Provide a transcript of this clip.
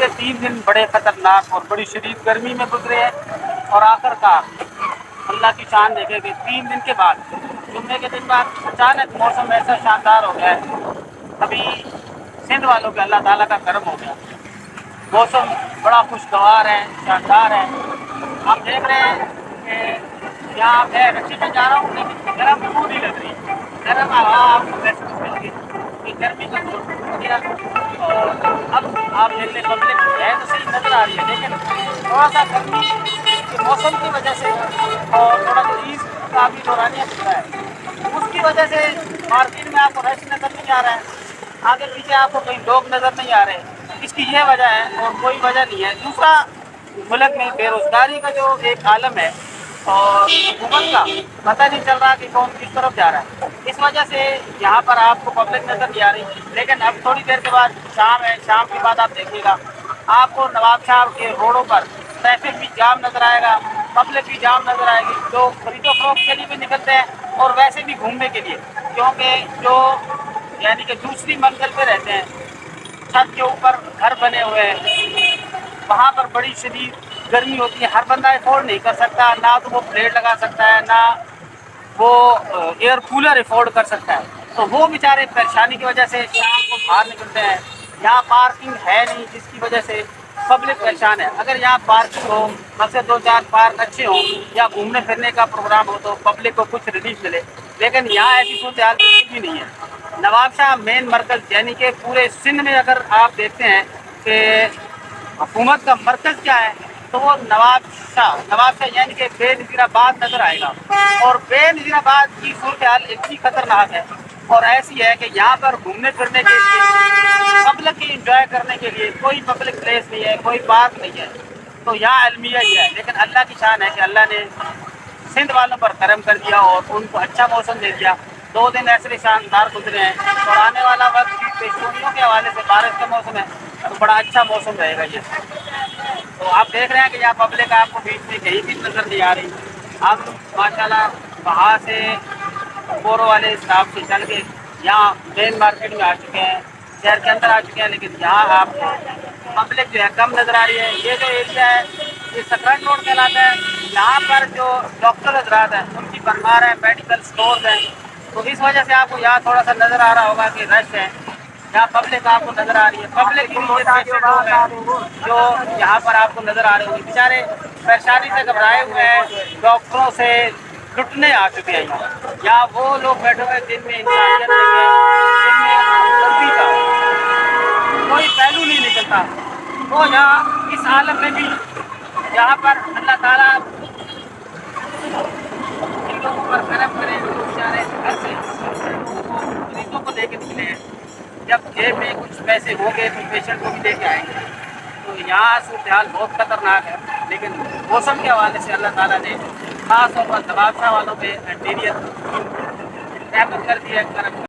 کے تین دن بڑے خطرناک اور بڑی شدید گرمی میں گزرے ہیں اور آخر کار اللہ کی شان دیکھے کہ تین دن کے بعد، جمعے کے دن بعد اچانک موسم ایسا شاندار ہو گیا ہے۔ ابھی سندھ والوں پہ اللہ تعالیٰ کا کرم ہو گیا۔ موسم بڑا خوشگوار ہے، شاندار ہے۔ ہم دیکھ رہے ہیں کہ یہاں میں رسی میں جا رہا ہوں، لیکن گرم بہت ہی لگ رہی ہے۔ گرم ہوا آپ کو محسوس مل گئی۔ کہ گرمی کا گیا اور اب آپ دیکھ لیں پبلک ہے تو صحیح نظر آ رہی ہے لیکن تھوڑا سا گرمی کے موسم کی وجہ سے اور تھوڑا سا کا بھی دورانیہ دکھ ہے۔ اس کی وجہ سے مارکیٹ میں آپ کو رش نظر نہیں آ رہا ہے آگے پیچھے آپ کو کئی لوگ نظر نہیں آ رہے اس کی یہ وجہ ہے اور کوئی وجہ نہیں ہے۔ دوسرا ملک میں بے روزگاری کا جو ایک عالم ہے اور حکومت کا پتہ نہیں چل رہا کہ کون کس طرف جا رہا ہے۔ اس وجہ سے یہاں پر آپ کو پبلک نظر نہیں آ رہی، لیکن اب تھوڑی دیر کے بعد شام ہے، شام کے بعد آپ دیکھیے گا۔ آپ کو نواب شاہ کے روڈوں پر ٹریفک بھی جام نظر آئے گا پبلک بھی جام نظر آئے گی۔ لوگ خرید و فروخت کے لیے بھی نکلتے ہیں اور ویسے بھی گھومنے کے لیے، کیونکہ جو یعنی کہ دوسری منزل پہ رہتے ہیں، چھت کے اوپر گھر بنے ہوئے ہیں۔ وہاں پر بڑی شدید گرمی ہوتی ہے، ہر بندہ افورڈ نہیں کر سکتا، نہ تو وہ پلیٹ لگا سکتا ہے، نہ وہ ایئر کولر افورڈ کر سکتا ہے۔ تو وہ بیچارے پریشانی کی وجہ سے شام کو باہر نکلتے ہیں۔ یہاں پارکنگ ہے نہیں، جس کی وجہ سے پبلک پریشان ہے۔ اگر یہاں پارکنگ ہو بس سے دو چار پارک اچھے ہوں یا گھومنے پھرنے کا پروگرام ہو تو پبلک کو کچھ ریلیف ملے۔ لیکن یہاں ایسی صورتحال بالکل بھی نہیں ہے۔ نواب شاہ مین مرکز یعنی کہ پورے سندھ میں اگر آپ دیکھتے ہیں کہ حکومت کا مرکز کیا ہے تو وہ نواب شاہ نواب شاہ یعنی کہ بے نظیر آباد نظر آئے گا۔ اور بے نظیر آباد کی صورتحال اتنی خطرناک ہے اور ایسی ہے کہ یہاں پر گھومنے پھرنے کے لیے پبلک کی انجوائے کرنے کے لیے کوئی پبلک پلیس نہیں ہے، کوئی پارک نہیں ہے۔ تو یہاں المیہ ہی ہے۔ لیکن اللہ کی شان ہے کہ اللہ نے سندھ والوں پر کرم کر دیا اور ان کو اچھا موسم دے دیا۔ دو دن ایسے شاندار گزرے ہیں۔ اور آنے والا وقت پیشونیوں کے حوالے سے بارش کا موسم ہے۔ تو بڑا اچھا موسم رہے گا یہ۔ تو آپ دیکھ رہے ہیں کہ یہاں پبلک آپ کو بیچ میں کہیں بھی نظر نہیں آ رہی۔ ہم ماشاء اللہ وہاں سے بورو والے اسٹاف سے چل کے یہاں مین مارکیٹ میں آ چکے ہیں، شہر کے اندر آ چکے ہیں، لیکن یہاں آپ کو پبلک جو ہے کم نظر آ رہی ہے۔ یہ جو ایریا ہے، یہ سکرنٹ روڈ کہلاتا ہے۔ یہاں پر جو ڈاکٹر حضرات ہیں، ان کی بنوار ہے میڈیکل اسٹورز ہیں۔ تو اس وجہ سے آپ کو یہاں تھوڑا سا نظر آ رہا ہوگا کہ رش ہے۔ یہاں پبلک آپ کو نظر آ رہی ہے پبلک کی جو یہاں پر آپ کو نظر آ رہے ہوں بیچارے پریشانی سے گھبرائے ہوئے ہیں، ڈاکٹروں سے لٹنے آ چکے ہیں۔ یہاں یہاں وہ لوگ بیٹھے ہوئے جن میں انسانیت نہیں ہے، جن میں ہمدردی کا کوئی پہلو نہیں نکلتا۔ تو یہاں اس عالم میں بھی، یہاں پر اللہ تعالیٰ ان لوگوں پر کرم کرے جو بیچارے گھر سے مریضوں کو لے کے نکلے ہیں جب جیب میں کچھ پیسے ہو گئے تو پیشنٹ کو بھی لے کے آئیں گے۔ تو یہاں صورتحال بہت خطرناک ہے، لیکن موسم کے حوالے سے اللہ تعالیٰ نے خاص طور پر دبادشاہ والوں پہ انٹیریئر رحمت کر دیا کرم